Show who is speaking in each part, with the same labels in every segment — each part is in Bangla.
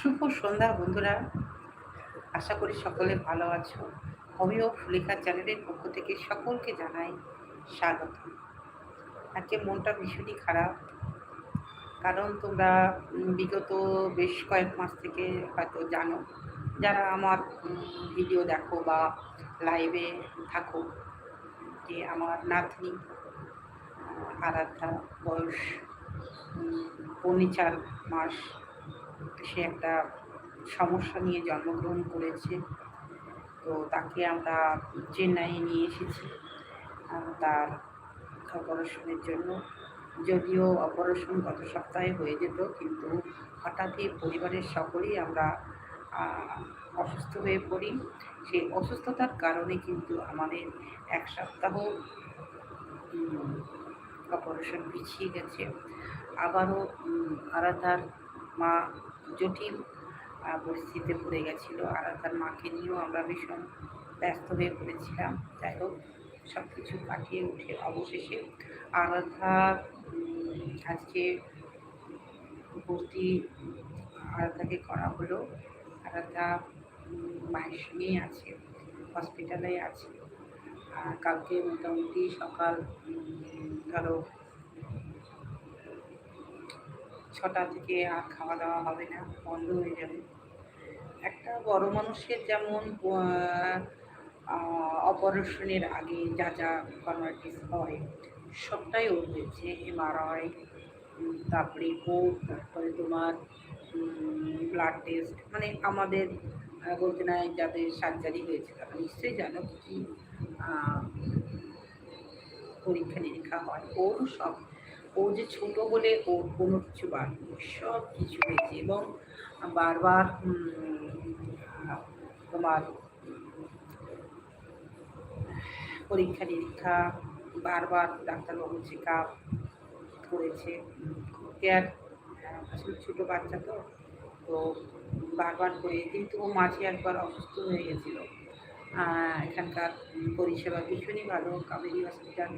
Speaker 1: শুভ সন্ধ্যা, বন্ধুরা। আশা করি সকলে ভালো আছো। হোমিও লেখা চ্যানেলের পক্ষ থেকে সকলকে জানাই স্বাগত। আজকে মনটা ভীষণই খারাপ, কারণ তোমরা বিগত বেশ কয়েক মাস থেকে হয়তো জানো, যারা আমার ভিডিও দেখো বা লাইভে থাকো, যে আমার নাতনি, আরাধ্যা, বয়স পৌনে চার মাস সে একটা সমস্যা নিয়ে জন্মগ্রহণ করেছে। তো তাকে আমরা চেন্নাইয়ে নিয়ে এসেছি। তার অপারেশনের জন্য। যদিও অপারেশন গত সপ্তাহে হয়ে যেত, কিন্তু হঠাৎই পরিবারের সকলেই আমরা অসুস্থ হয়ে পড়ি। সেই অসুস্থতার কারণে কিন্তু আমাদের এক সপ্তাহ অপারেশন পিছিয়ে গেছে। আবারও আরাধার মা জটিল পরিস্থিতিতে পড়ে গেছিল আরাধার মাকে নিয়েও আমরা ভীষণ ব্যস্ত হয়ে পড়েছিলাম। যাই হোক সব কিছু কাটিয়ে উঠে অবশেষে আরাধা আজকে ভর্তি আরাধাকে করা হলো। আরাধা মায়ের সঙ্গেই আছে হসপিটালে আছে। আর কালকে মোটামুটি সকাল ধরো ছটা থেকে আর খাওয়া দাওয়া হবে না, বন্ধ হয়ে যাবে। একটা বড় মানুষের যেমন অপারেশনের আগে যা যা ফর্মালিটিস হয়, সবটাই ওর হয়েছে। এমআরআই তারপরে রিপোর্ট, তারপরে তোমার ব্লাড টেস্ট মানে আমাদের বলতে নাই যাদের সার্জারি হয়েছে তারা নিশ্চয়ই জানো কি পরীক্ষা নিরীক্ষা হয়। ওর সব ও যে ছোট বলে ও কোনো কিছু বাড়ি সব কিছু হয়েছে এবং বারবার তোমার পরীক্ষা নিরীক্ষা, বারবার ডাক্তারবাবু চেক আপ করেছে। কেয়ার আসলে ছোটো বাচ্চা তো তো বারবার করে, কিন্তু ও মাঝে একবার অসুস্থ হয়ে গেছিল। এখানকার পরিষেবা ভীষণই ভালো। কাবেরী হসপিটাল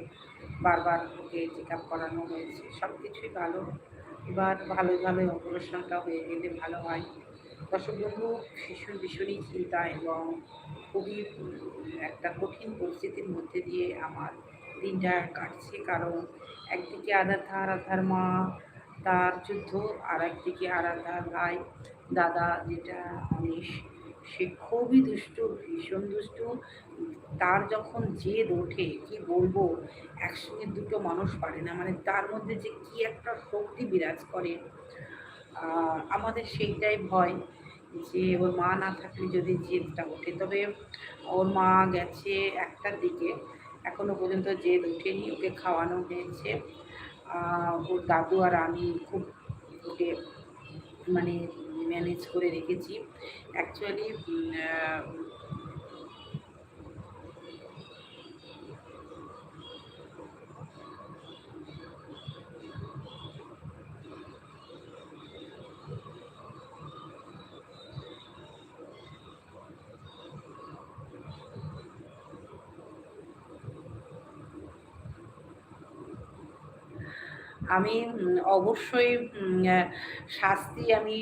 Speaker 1: বারবার ওকে চেক আপ করানো হয়েছে। সব কিছুই ভালো। এবার ভালোই ভালোই অপারেশনটা হয়ে গেলে ভালো হয়। দর্শক বন্ধু ভীষণ ভীষণই চিন্তা এবং খুবই একটা কঠিন পরিস্থিতির মধ্যে দিয়ে আমার দিনটা কাটছে। কারণ একদিকে আরাধা আরাধার মা, তার যুদ্ধ আর একদিকে আরাধার ভাই, দাদা, যেটা অনিশ সে খুবই দুষ্টু, ভীষণ দুষ্টু। তার যখন জেদ ওঠে, কি বলব? একসঙ্গে দুটো মানুষ পারে না। মানে তার মধ্যে যে কি একটা শক্তি বিরাজ করে আমাদের সেইটাই ভয় যে ওর মা না থাকলে যদি জেদটা ওঠে। তবে ওর মা গেছে একটার দিকে, এখনও পর্যন্ত জেদ ওঠেনি, ওকে খাওয়ানো হয়েছে। ওর দাদু আর আমি খুব ওকে মানে ম্যানেজ করে রেখেছি। অ্যাকচুয়ালি আমি অবশ্যই শাস্তি আমি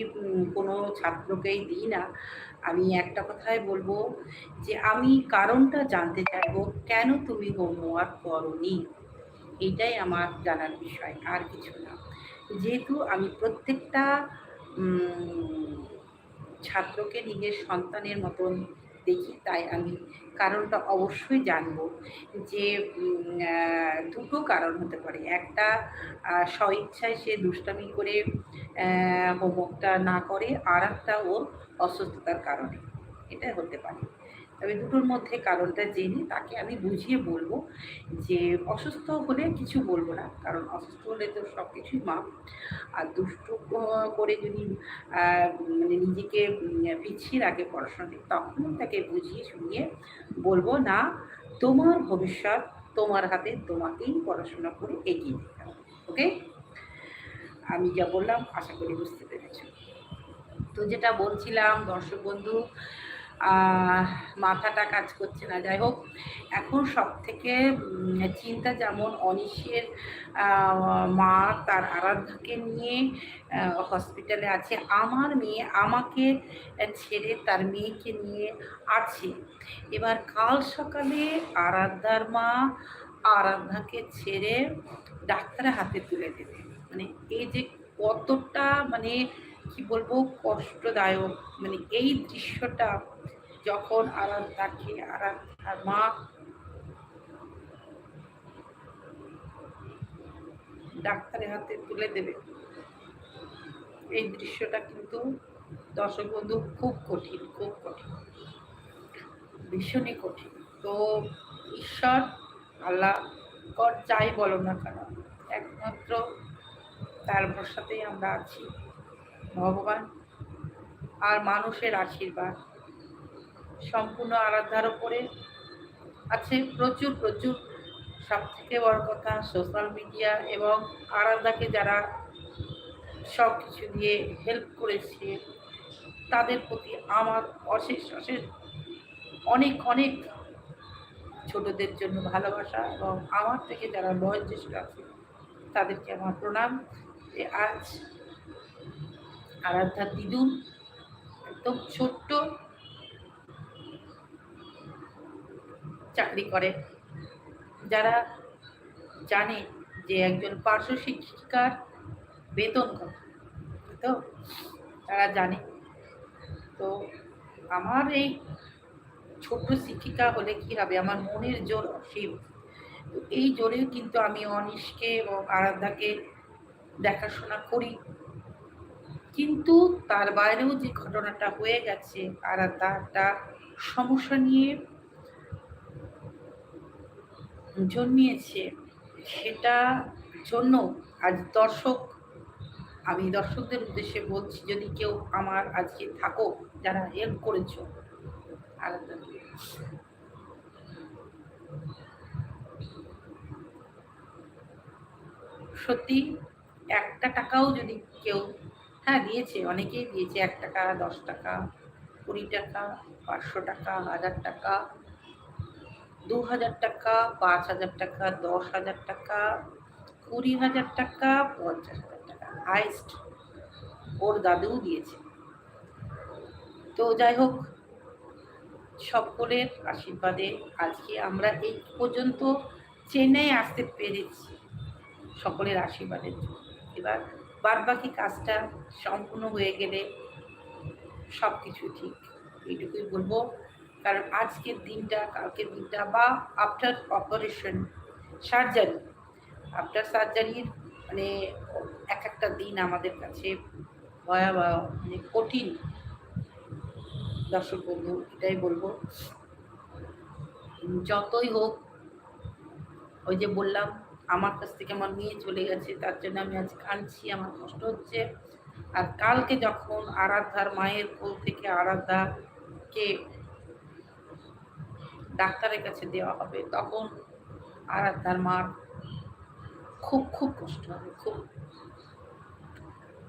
Speaker 1: কোনো ছাত্রকেই দিই না। আমি একটা কথাই বলব যে, আমি কারণটা জানতে চাইব, কেন তুমি হোমওয়ার্ক করনি? এটাই আমার জানার বিষয়, আর কিছু না। যেহেতু আমি প্রত্যেকটা ছাত্রকে নিজের সন্তানের মতন দেখি, তাই আমি কারণটা অবশ্যই জানব যে দুটো কারণ হতে পারে। একটা স্বইচ্ছায় সে দুষ্টামি করে হোমওয়ার্কটা না করে আর একটা ওর অসুস্থতার কারণে। এটা হতে পারে। তবে দুটোর মধ্যে কারণটা জেনে তাকে আমি বুঝিয়ে বলব যে অসুস্থ হলে কিছু বলব না, কারণ অসুস্থ হলে তো সব কিছুই মাপ। আর দুষ্টু করে যদি মানে নিজেকে পিছিয়ে রাখে পড়াশোনাতে, তখন তাকে বুঝিয়ে শুনিয়ে বলব, না, তোমার ভবিষ্যৎ তোমার হাতে, তোমাকেই পড়াশোনা করে এগিয়ে দিতে হবে। ওকে আমি যা বললাম, আশা করি বুঝতে পেরেছ। তো যেটা বলছিলাম, দর্শক বন্ধু মাথাটা কাজ করছে না। যাই হোক, এখন সব থেকে চিন্তা যেমন অনিশের মা তার আরাধ্যাকে নিয়ে হসপিটালে আছে। আমার মেয়ে আমাকে ছেড়ে তার মেয়েকে নিয়ে আছে। এবার কাল সকালে আরাধ্যার মা আরাধ্যাকে ছেড়ে ডাক্তারের হাতে তুলে দেবে। মানে এই যে কতটা মানে কি বলব, কষ্টদায়ক মানে এই দৃশ্যটা যখন আরাধ্যাকে আরাধ্যার মা। ডাক্তারের হাতে তুলে দেবে। এই দৃশ্যটা কিন্তু দর্শক বন্ধু খুব কঠিন খুব কঠিন। ভীষণই কঠিন। তো ঈশ্বর, আল্লাহ কর যাই বলো না কেন, একমাত্র তার ভরসাতেই আমরা আছি। ভগবান আর মানুষের আশীর্বাদ। সম্পূর্ণ আরাধার ওপরে আছে প্রচুর প্রচুর সব থেকে বড় কথা সোশ্যাল মিডিয়া এবং আরাধাকে যারা সব কিছু দিয়ে হেল্প করেছে, তাদের প্রতি আমার অশেষ অশেষ অনেক অনেক ছোটদের জন্য ভালোবাসা এবং আমার থেকে যারা বয়োজ্যেষ্ঠ আছে, তাদেরকে আমার প্রণাম। যে আজ আরাধ্যা দিদুন একদম ছোট্ট চাকরি করে। যারা জানে যে একজন পার্শ্ব শিক্ষিকার বেতন কত, তো তারা জানে। তো আমার এই ছোট্ট শিক্ষিকা হলে কি হবে? আমার মনের জোর অসীম। এই জোরেও কিন্তু আমি অনিশকে এবং আরাধ্যাকে দেখাশোনা করি। কিন্তু তার বাইরেও যে ঘটনাটা হয়ে গেছে আরাধ্যা একটা সমস্যা নিয়ে জন্মিয়েছে সেটা জন্য আজ দর্শক, আমি দর্শকদের উদ্দেশ্যে বলছি, যদি কেউ আমার আজকে থাকো, যারা হেল্প করেছ। আলাদাকে সত্যি একটা টাকাও যদি কেউ হ্যাঁ দিয়েছে, অনেকেই দিয়েছে, এক টাকা, দশ টাকা, কুড়ি টাকা, পাঁচশো টাকা, হাজার টাকা দু হাজার টাকা পাঁচ হাজার টাকা দশ হাজার টাকা কুড়ি হাজার টাকা পঞ্চাশ হাজার টাকা। হাইস্ট ওর দাদুও দিয়েছে। তো যাই হোক, সকলের আশীর্বাদে আজকে আমরা এই পর্যন্ত চেন্নাই আসতে পেরেছি সকলের আশীর্বাদের জন্য। এবার বাদ বাকি কাজটা সম্পূর্ণ হয়ে গেলে সব কিছু ঠিক। এইটুকুই বলব। কারণ আজকের দিনটা, কালকের দিনটা বা আফটার অপারেশন সার্জারি আফটার সার্জারির মানে এক একটা দিন আমাদের কাছে ভয়াবহ মানে কঠিন। দর্শক বন্ধু, এটাই বলব। যতই হোক, ওই যে বললাম, আমার কাছ থেকে আমার মেয়ে চলে গেছে, তার জন্য আমি আজ কাঁদছি আমার কষ্ট হচ্ছে। আর কালকে যখন আরাধ্যার মায়ের কোল থেকে আরাধ্যাকে ডাক্তারের কাছে দেওয়া হবে, তখন আরাধ্যার মার খুব খুব কষ্ট হবে, খুব।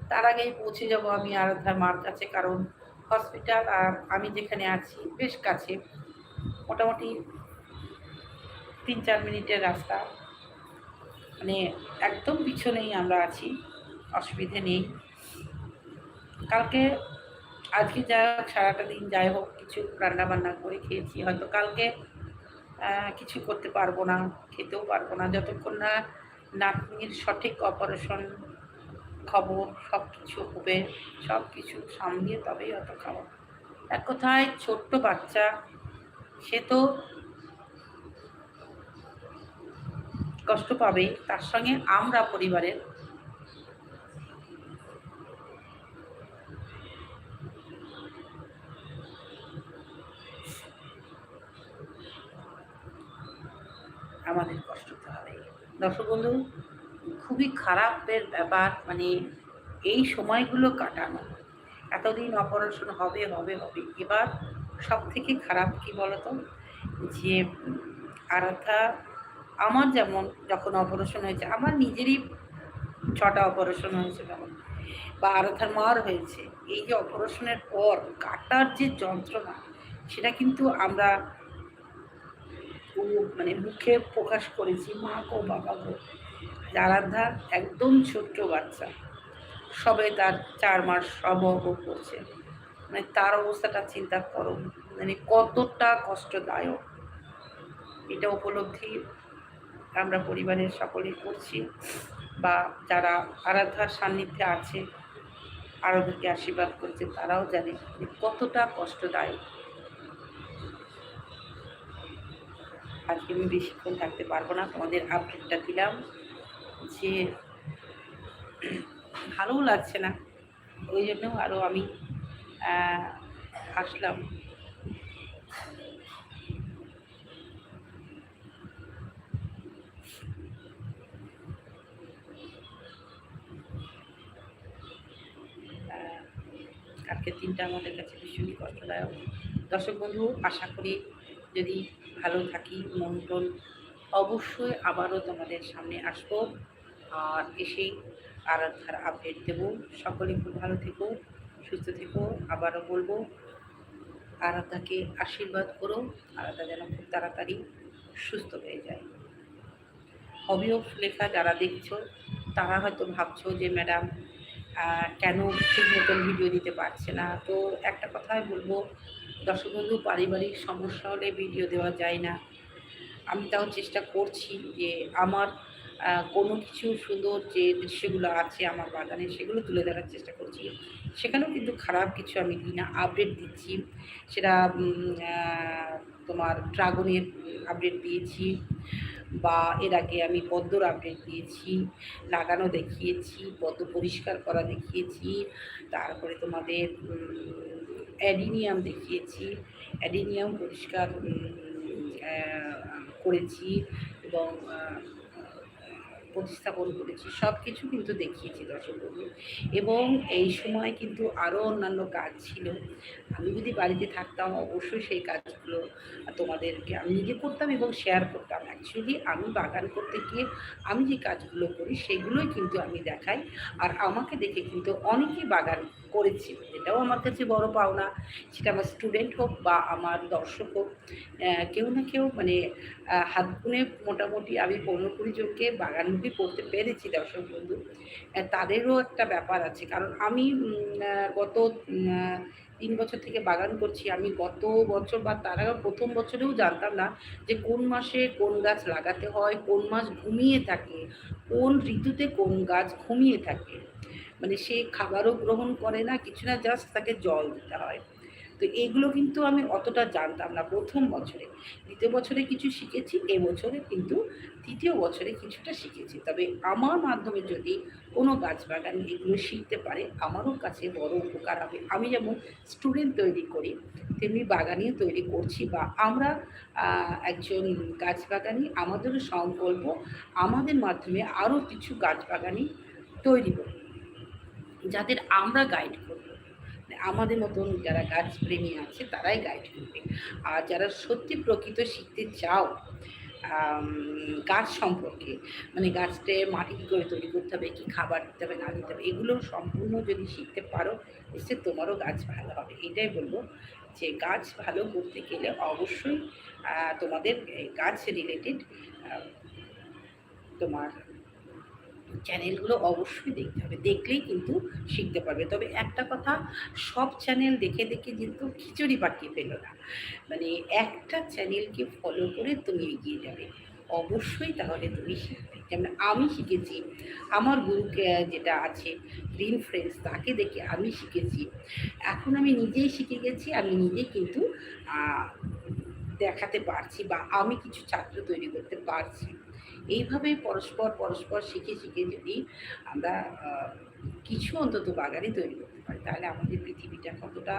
Speaker 1: তার আগেই পৌঁছে যাব আমি আরাধ্যার মার কাছে, কারণ হসপিটাল আর আমি যেখানে আছি বেশ কাছে। মোটামুটি তিন, চার মিনিটের রাস্তা। মানে একদম পিছনেই আমরা আছি, অসুবিধে নেই। কালকে আজকে যা সারাটা দিন যাই হোক, কিছু রান্না বান্না করে খেয়েছি। হয়তো কালকে কিছু করতে পারব না, খেতেও পারব না। যতক্ষণ না নাতনির সঠিক অপারেশন খবর সব কিছু হবে সব কিছু সামলিয়ে তবেই অত খাব। এক কথায়, ছোট্ট বাচ্চা, সে তো কষ্ট পাবে তার সঙ্গে আমরা পরিবারের আমাদের কষ্ট তো হবে। দর্শক বন্ধু, খুবই খারাপের ব্যাপার মানে এই সময়গুলো কাটানো। এতদিন অপারেশন হবে হবে হবে। এবার সব থেকে খারাপ কি বলতো? যে আরাধা আমার যেমন যখন অপারেশন হয়েছে, আমার নিজেরই ছটা অপারেশন হয়েছে তখন বা আরাধার মার হয়েছে। এই যে অপারেশনের পর কাটার যে যন্ত্রণা, সেটা কিন্তু আমরা মানে মুখে প্রকাশ করেছি, মা গো, বাবা গো। আরাধ্যা একদম ছোট্ট বাচ্চা। সবে তার চার মাস সম্ভব করছে। মানে তার অবস্থাটা চিন্তা করো মানে কতটা কষ্টদায়ক। এটা উপলব্ধি আমরা পরিবারের সকলেই করছি বা যারা আরাধ্যার সান্নিধ্যে আছে আরাধ্যাকে আশীর্বাদ করছে, তারাও জানে কতটা কষ্টদায়ক। আজকে আমি বেশিক্ষণ থাকতে পারব না। তোমাদের আপডেটটা দিলাম যে ভালোও লাগছে না। ওই জন্য আরও আমি আসলাম। আহ, কালকের দিনটা আমাদের কাছে ভীষণই কষ্টদায়ক। দর্শক বন্ধু আশা করি যদি ভালো থাকি, মন টন, অবশ্যই আবারও তোমাদের সামনে আসব। আর এসেই আরাধার আপডেট দেবো। সকলে খুব ভালো থেকো, সুস্থ থেকো, আবারও বলব আরাধাকে আশীর্বাদ করো। আরাধা যেন খুব তাড়াতাড়ি সুস্থ হয়ে যায়। হবিও লেখা যারা দেখছ, তারা হয়তো ভাবছ যে, ম্যাডাম কেন ঠিক মতন ভিডিও দিতে পারছে না? তো একটা কথাই বলব দর্শক বন্ধু পারিবারিক সমস্যা হলে ভিডিও দেওয়া যায় না। আমি তাও চেষ্টা করছি যে আমার কোনো কিছু সুন্দর যে দৃশ্যগুলো আছে আমার বাগানে সেগুলো তুলে ধরার চেষ্টা করছি। সেখানেও কিন্তু খারাপ কিছু আমি দিই না আপডেট দিচ্ছি। সেটা তোমার ড্রাগনের আপডেট দিয়েছি বা এর আগে আমি পদ্মর আপডেট দিয়েছি, লাগানো দেখিয়েছি, পদ্ম পরিষ্কার করা দেখিয়েছি, তারপরে তোমাদের অ্যাডিনিয়াম দেখিয়েছি, অ্যাডিনিয়াম পরিষ্কার করেছি এবং প্রতিস্থাপন করেছি সব কিছু কিন্তু দেখিয়েছি দর্শক বন্ধু। এবং এই সময় কিন্তু আরও অন্যান্য কাজ ছিল। আমি যদি বাড়িতে থাকতাম অবশ্যই সেই কাজগুলো তোমাদেরকে আমি নিজে করতাম এবং শেয়ার করতাম। অ্যাকচুয়ালি আমি বাগান করতে গিয়ে আমি যে কাজগুলো করি, সেগুলোই কিন্তু আমি দেখাই। আর আমাকে দেখে কিন্তু অনেকেই বাগান করেছে এটাও আমার কাছে বড় পাওনা। সেটা আমার স্টুডেন্ট হোক বা আমার দর্শক হোক কেউ না কেউ মানে হাত গুনে মোটামুটি আমি পনেরো কুড়ি জনকে বাগানমুখী করতে পেরেছি দর্শক বন্ধু। তাদেরও একটা ব্যাপার আছে। কারণ আমি গত তিন বছর থেকে বাগান করছি। আমি গত বছর বা তার আগে প্রথম বছরেও জানতাম না যে কোন মাসে কোন গাছ লাগাতে হয়, কোন মাস ঘুমিয়ে থাকে, কোন ঋতুতে কোন গাছ ঘুমিয়ে থাকে। মানে সে খাবারও গ্রহণ করে না, কিছু না জাস্ট তাকে জল দিতে হয়। তো এগুলো কিন্তু আমি অতটা জানতাম না প্রথম বছরে। দ্বিতীয় বছরে কিছু শিখেছি এবছরে কিন্তু তৃতীয় বছরে কিছুটা শিখেছি। তবে আমার মাধ্যমে যদি কোনো গাছ বাগান এগুলো শিখতে পারে, আমারও কাছে বড় উপকার হবে। আমি যেমন স্টুডেন্ট তৈরি করি, তেমনি বাগানিও তৈরি করছি বা আমরা একজন গাছ বাগানি আমাদেরও সংকল্প, আমাদের মাধ্যমে আরও কিছু গাছ বাগানি তৈরি করব যাদের আমরা গাইড করব। মানে আমাদের মতন যারা গাছ প্রেমী আছে, তারাই গাইড করবে। আর যারা সত্যি প্রকৃত শিখতে চাও গাছ সম্পর্কে মানে গাছটা মাটি কী করে তৈরি করতে হবে, কী খাবার দিতে হবে, না দিতে হবে, এগুলো সম্পূর্ণ যদি শিখতে পারো, নিশ্চয়ই তোমারও গাছ ভালো হবে। এটাই বলব যে গাছ ভালো করতে গেলে অবশ্যই তোমাদের গাছ রিলেটেড তোমার চ্যানেলগুলো অবশ্যই দেখতে হবে। দেখলেই কিন্তু শিখতে পারবে। তবে একটা কথা, সব চ্যানেল দেখে দেখে কিন্তু খিচুড়ি পাঠিয়ে পেল না। মানে একটা চ্যানেলকে ফলো করে তুমি এগিয়ে যাবে। অবশ্যই তাহলে তুমি শিখবে। যেমন আমি শিখেছি, আমার গুরুকে যেটা আছে গ্রিন ফ্রেন্ডস তাকে দেখে আমি শিখেছি। এখন আমি নিজেই শিখে গেছি, আমি নিজে কিন্তু দেখাতে পারছি বা আমি কিছু ছাত্র তৈরি করতে পারছি। এইভাবে পরস্পর পরস্পর শিখে শিখে যদি আমরা কিছু অন্তত বাগানে তৈরি করতে পারি, তাহলে আমাদের পৃথিবীটা কতটা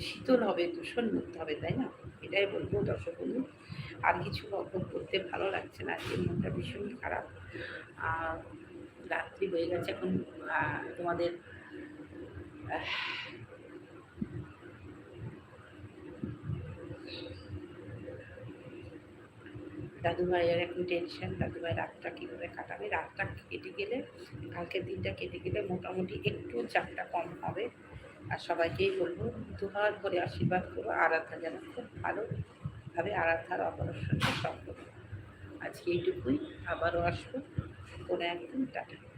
Speaker 1: শীতল হবে দূষণ মুক্ত হবে, তাই না? এটাই বলব দর্শক বন্ধু। আর কিছু বকবক করতে ভালো লাগছে না আজকের মনটা ভীষণ খারাপ। রাত্রি হয়ে গেছে এখন তোমাদের দাদু ভাইয়ের এখন টেনশন দাদু ভাই রাতটা কীভাবে কাটাবে? রাতটা কেটে গেলে, কালকের দিনটা কেটে গেলে মোটামুটি একটু চাপটা কম হবে। আর সবাইকেই বলব, দুহাত করে আশীর্বাদ করব আরাধ্যা যেন খুব ভালোভাবে আরাধার অপারেশনটা সম্ভব আজকে এইটুকুই, আবারও আসব। কোনো একদিন, টাটা।